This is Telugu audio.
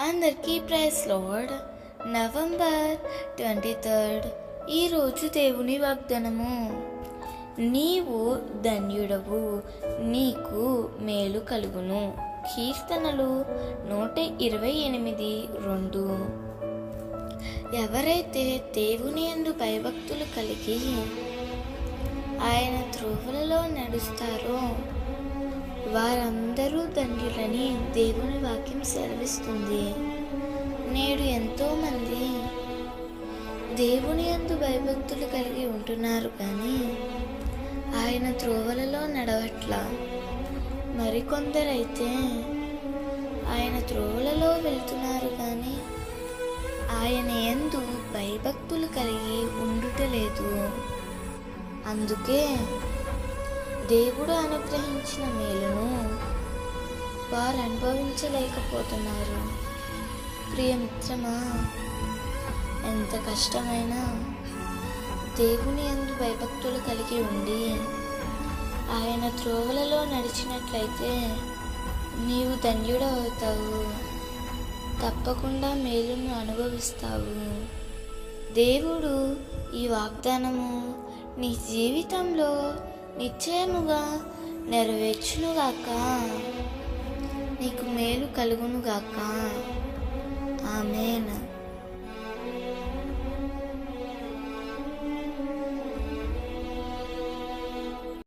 అందరికీ praise Lord November twenty third ఈరోజు దేవుని వాగ్దానము. నీవు ధన్యుడవు నీకు మేలు కలుగును. కీర్తనలు నూట ఇరవై ఎనిమిది రెండు. ఎవరైతే దేవుని ఎందు భయభక్తులు కలిగి ఆయన త్రోవలలో నడుస్తారో వారందరూ ధన్యులని దేవుని వాక్యం సెలవిస్తుంది. నేడు ఎంతోమంది దేవుని యందు భయభక్తులు కలిగి ఉంటున్నారు కానీ ఆయన త్రోవలలో నడవట్ల. మరికొందరైతే ఆయన త్రోవలలో వెళ్తున్నారు కానీ ఆయన ఎందు భయభక్తులు కలిగి ఉండుటలేదు అందుకే దేవుడు అనుగ్రహించిన మేలును వారు అనుభవించలేకపోతున్నారు. ప్రియమిత్రమా ఎంత కష్టమైనా దేవుని అందు భయభక్తులు కలిగి ఉండి ఆయన త్రోవలలో నడిచినట్లయితే నీవు ధన్యుడవుతావు. తప్పకుండా మేలును అనుభవిస్తావు. దేవుడు ఈ వాగ్దానము నీ జీవితంలో నిశ్చయముగా నెరవేర్చునుగాక. నీకు మేలు కలుగునుగాక. ఆమెనా.